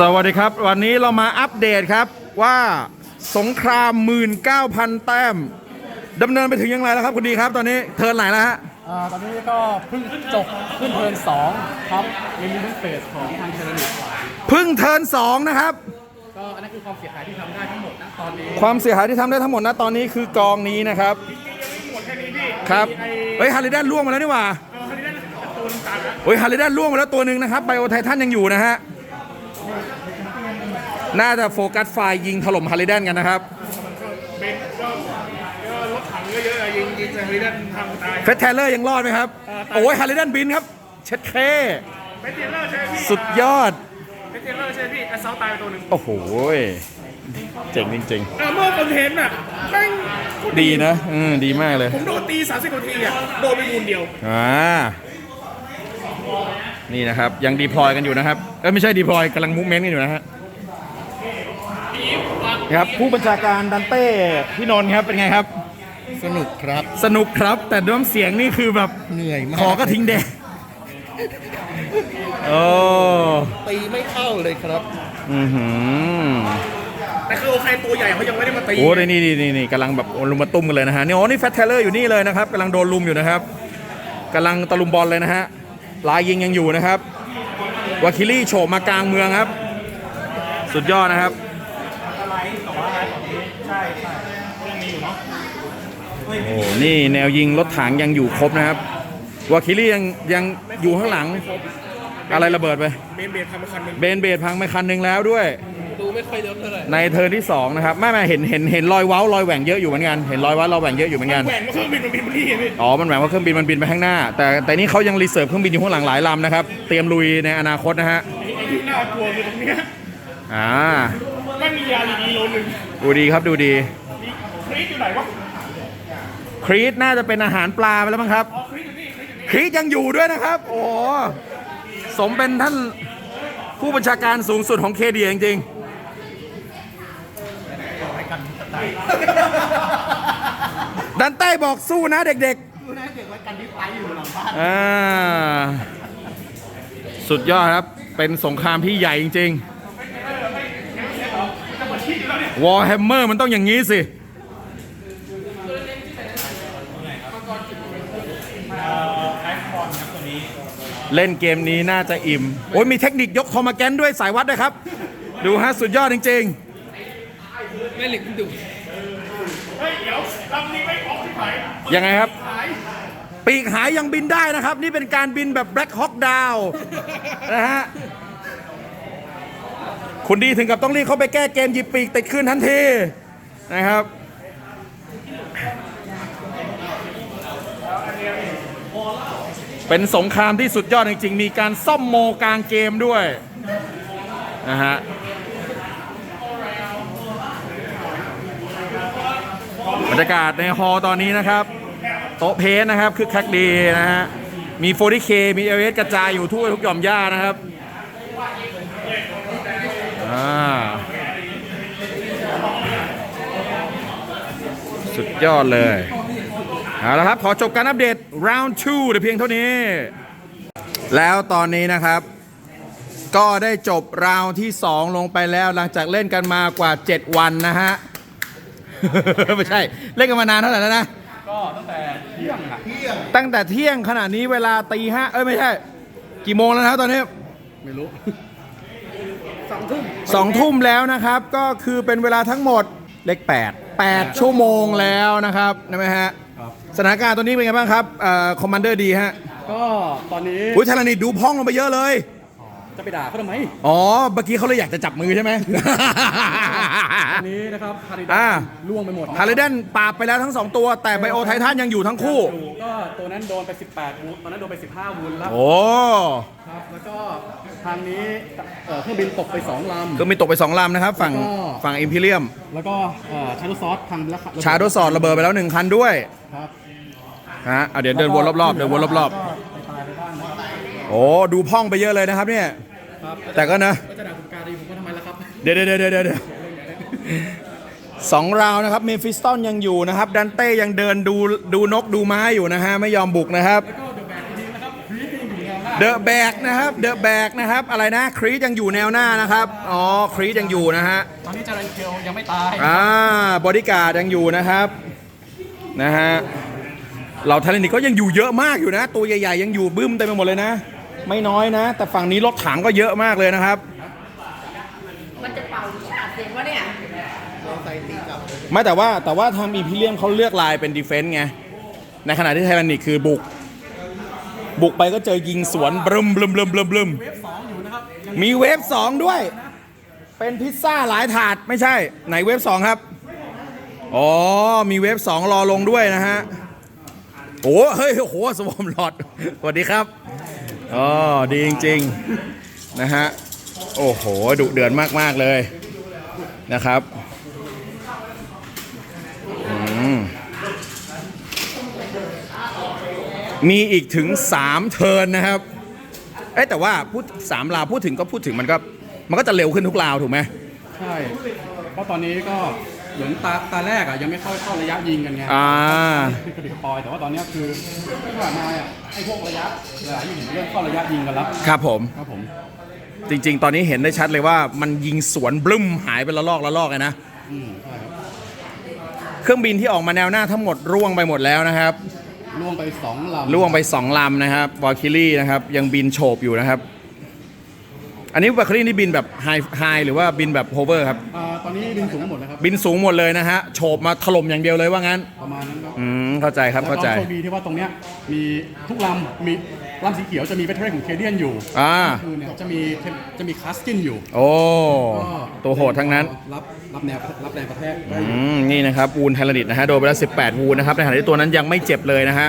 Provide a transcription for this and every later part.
สวัสดีครับ วันนี้เรามาอัปเดตครับว่าสงคราม 19,000 แต้มดำเนินไปถึงยังไงแล้วครับคุณดีครับ ตอนนี้เทิร์นไหนแล้วฮะอ่าตอนนี้ก็เพิ่งจบขึ้นเทิร์นสองครับยังมีทั้งเฟสของทางเทเลนิกเพึ่งเทิร์นสองนะครับ ก็อันนั้นคือความเสียหายที่ทำได้ทั้งหมดนะตอนนี้ความเสียหายที่ทำได้ทั้งหมดนะตอนนี้คือกองนี้นะครับครับเฮ้ยฮาริเดนล่วงมาแล้วนี่หว่าเฮ้ยฮาริเดนล่วงมาแล้วตัวหนึ่งนะครับไบโอไททันยังอยู่นะฮะ น่าจะโฟกัสไฟล์ยิงถล่มฮาริเดนกันนะครับรถถังเยอะๆยิงยิงใส่ฮาริเดนทำตายเฟสเทเลอร์ยังรอดไหมครับ โอ้ยฮาริเดนบินครับ เช็ดเค เฟสเทเลอร์ใช่ไหมพี่สุดยอด เฟสเทเลอร์ใช่ไหมพี่แอสเซาตายไปตัวหนึ่งโอ้โหเจ๋งจริงเออเมื่อคอนเทนต์อะแม่งๆดีนะ อืมดีมากเลย ผมโดนตี 30นาทีอะ โดนไปมูลเดียว อ่า นี่นะครับ ยังดีพลอยกันอยู่นะครับเอ้ยไม่ใช่ดีพลอยกำลังมูฟเมนต์กันอยู่นะฮะครับผู้บัญชาการดันเต้พี่นนท์ครับเป็นไงครับ สนุกครับ สนุกครับ แต่น้ำเสียงนี่คือแบบเหนื่อยมากขอก็ทิ้งแดงโอ้ตีไม่เข้าเลยครับ อือหือแต่คือโอเคตัวใหญ่เขายังไม่ได้มาตีโอ้ยนี่นี่นี่นี่กำลังแบบลุมมาตุ้มกันเลยนะฮะนี่โอ้นี่แฟตเทเลอร์อยู่นี่เลยนะครับกำลังโดนลุมอยู่นะครับกำลังตะลุมบอลเลยนะฮะ ลายยิงยังอยู่นะครับวาคิลี่โฉบมากลางเมืองครับ สุดยอดนะครับโอ้โหนี่แนวยิงรถถังยังอยู่ครบนะครับวาคิลี่ยังยังอยู่ข้างหลัง อะไรระเบิดไปเมนเบรทำมาคันหนึ่งเบนเบดพังไปคันหนึ่งแล้วด้วย ดูไม่ค่อยเยอะเท่าไหร่ในเทิร์นที่2นะครับไม่ไม่เห็นเห็นเห็นรอยเว้ารอยแหว่งเยอะอยู่เหมือนกันเห็นรอยเว้ารอยแหว่งเยอะอยู่เหมือนกันแหวนมาเครื่องบินมันบินมาที่พี่อ๋อมันแหว่งว่าเครื่องบินมันบินไปข้างหน้า แต่แต่นี่เขายังรีเซิร์ฟเครื่องบินอยู่ข้างหลังหลายลำนะครับเตรียมลุยในอนาคตนะฮะไอ้ที่น่ากลัวคือตรงเนี้ยอ่าไม่มียาลีโลหนึ่งดูดีครับดูดีมีครีสอยู่ไหนวะครีตน่าจะเป็นอาหารปลาไปแล้วมั้งครับอ๋อครีสอยู่นี่ครีสอยู่นี่ครีตยังอยู่ด้วยนะครับ โอ้โหสมเป็นท่านผู้บัญชาการสูงสุดของเคดีจริงๆ ดันเต้บอกสู้นะเด็กๆอ่าสุดยอดครับ เป็นสงครามที่ใหญ่จริงๆวอ r h แฮมเมอร์มันต้องอย่างนี้สิ เล่นเกมนี้น่าจะอิ่ม โอ้ยมีเทคนิคยกคอมมาแกนด้วยสายวัดด้วยครับ ดูฮะ สุดยอดจริง แม่เหล็กมันดุเฮ้ย เดี๋ยวลำนี้ไม่ออกที่ไหนๆยังไงครับปีกหายยังบินได้นะครับ นี่เป็นการบินแบบ Black Hawk Down นะฮะคุณดีถึงกับต้องรีบเข้าไปแก้เกมหยิบปีกติดขึ้นทันทีนะครับ เป็นสงครามที่สุดยอดจริงๆ มีการซ่อมโมกลางเกมด้วยนะฮะ บรรยากาศในฮอลตอนนี้นะครับ โต๊ะเพสนะครับคือคักดีนะฮะ มี 40K มีเอเกระจายอยู่ทั่วทุกหย่อมย่านะครับอ่าสุดยอดเลย เอาละครับ ขอจบการอัปเดต round 2แต่เพียงเท่านี้ แล้วตอนนี้นะครับ ก็ได้จบราวที่ 2 ลงไปแล้วหลังจากเล่นกันมากว่า 7 วันนะฮะ ไม่ใช่ เล่นกันมานานเท่าไหร่แล้วนะ ก็ตั้งแต่เที่ยงอะตั้งแต่เที่ยงขณะนี้เวลาตีห้าเอ้ยไม่ใช่ กี่โมงแล้วนะครับตอนนี้ ไม่รู้สองทุ่มแล้วนะครับ ก็คือเป็นเวลาทั้งหมดเลข8 8ชั่วโมงแล้วนะครับนะไหมฮะครับสถานการณ์ตอนนี้เป็นไงบ้างครับคอมมานเดอร์ดีฮะก็ตอนนี้อุ้ยธารณิตดูพ้องลงไปเยอะเลย จะไปด่าเขาทำไม อ๋อ เมื่อกี้เขาเลยอยากจะจับมือใช่ไหมตอ นนี้นะครับฮาริอ่าดาล่วงไปหมดนะฮาริเดนปราบไปแล้วทั้งสองตัว แต่ไบโอไททันยังอยู่ทั้งคู่อยู่ก็ตัวนั้นโดนไป 18วูนตอนนั้นโดนไป 15วูนแล้วโอ้ครับแล้วก็ทางนี้เอ่อเครื่องบินตกไปสองลำ ก็มีตกไปสองลำนะครับ ฝั่งแล้วก็ ฝั่งอิมพีเรียม แล้วก็ชาร์ดซอสทำแล้วครับชาโดสอดระเบิดไปแล้วหนึ่งคันด้วยครับฮะเอาเดี๋ยวเดินวนรอบๆเดินวนรอบก็ไปตายไปบ้างนะๆโอ้ดูพ่องไปเยอะเลยนะครับเนี่ย ครับแต่ก็นะ ก็จะด่าคุณการีผมก็ทำไมล่ะครับ เดี๋ยวเดี๋ยวเดี๋ยวเดี๋ยว สองราวนะครับเมฟิสตันยังอยู่นะครับดันเต้ยังเดินดูดูนกดูไม้อยู่นะฮะไม่ยอมบุกนะครับแล้วก็เดอะแบกจริงๆนะครับพีคยังอยู่แนวหน้าเดอะแบกนะครับเดอะแบกนะครับอะไรนะครีดยังอยู่แนวหน้านะครับอ๋อครีดยังอยู่นะฮะตอนนี้เจริญเคียวยังไม่ตายอ่าบอดี้การ์ดยังอยู่นะครับนะฮะเราทาเลนิกก็ยังอยู่เยอะมากอยู่นะ ตัวใหญ่ๆยังอยู่บึ้มเต็มไปหมดเลยนะ ไม่น้อยนะ แต่ฝั่งนี้รถถังก็เยอะมากเลยนะครับมันจะเป่าหรืออัดเสียงวะเนี่ยไม่แต่ว่าแต่ว่าทางอีพิเลียมเขาเลือกลายเป็นดีเฟนต์ไง ในขณะที่ไทแรนิกคือบุก บุกไปก็เจอยิงสวนบลึมบลึมบลึมบลึมบลึมเวฟสองอยู่นะครับยังมีเวฟสองด้วย เป็นพิซซ่าหลายถาดไม่ใช่ ไหนเวฟสองครับ อ๋อ มีเวฟสองรอลงด้วยนะฮะ โอ้เฮ้ยโอ้โหสวอมหลอด สวัสดีครับ อ๋อ ดีจริง ๆ นะฮะ โอ้โหดุเดือดมาก ๆ เลย นะครับอืมมีอีกถึง 3 เทิร์นนะครับ เอ้ยแต่ว่าพูดสามลาวพูดถึงก็พูดถึงมันก็มันก็จะเร็วขึ้นทุกลาวถูกไหมใช่ เพราะตอนนี้ก็เหมือนตาตาแรกอะยังไม่ค่อยเข้าระยะยิงกันไงอ่าคือกระดิกกระปอยแต่ว่าตอนเนี้ยคือที่ผ่านมาอะไอ้พวกระยะระยะยิงเริ่มเข้าระยะยิงกันแล้วครับผมครับผม จริง ๆ ตอนนี้เห็นได้ชัดเลยว่ามันยิงสวนบลึ้มหายไปละลอกละลอกเลยนะอืมใช่ครับเครื่องบินที่ออกมาแนวหน้าทั้งหมดร่วงไปหมดแล้วนะครับล่วงไปสองลำร่วงไป2ลำนะครับวอลคิลี่นะครับยังบินโฉบอยู่นะครับ อันนี้วอลคิลี่นี่บินแบบไฮไฮหรือว่าบินแบบโฮเวอร์ครับ อ่าตอนนี้บินสูงหมดแล้วครับบินสูงหมดเลยนะฮะโฉบมาถล่มอย่างเดียวเลยว่างั้น ประมาณนั้นครับอืม เข้าใจครับแล้วเข้าก็ใจโชคดีที่ว่าตรงเนี้ยมีทุกลำมีลำสีเขียวจะมีแบตเตอรี่ของเคเดียนอยู่อ่า คือเนี่ยจะมีเทมจะมีคลาสกินอยู่โอ้ ก็ตัวโหดทั้งนั้น รับรับแนวรับแรงกระแทกได้อืม นี่นะครับวูนไทลนิดนะฮะ โดนไปแล้ว18 วูนนะครับ ในขณะที่ตัวนั้นยังไม่เจ็บเลยนะฮะ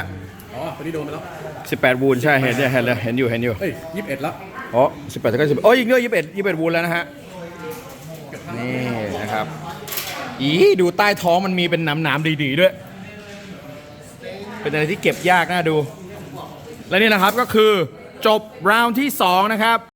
อ๋อตัวนี้โดนไปแล้ว 18 วูนใช่ เห็นเนี่ยเห็นเลยเห็นอยู่ เห็นอยู่ เอ้ยยี่สิบเอ็ดแล้ว อ๋อ18ก็10โอ้ยยิงด้วย21 21วูลแล้วนะฮะ นี่นะครับ อีดูใต้ท้องมันมีเป็นหนามๆดีๆด้วย เป็นอะไรที่เก็บยากน่าดู และนี่นะครับก็คือจบราวน์ที่ 2 นะครับ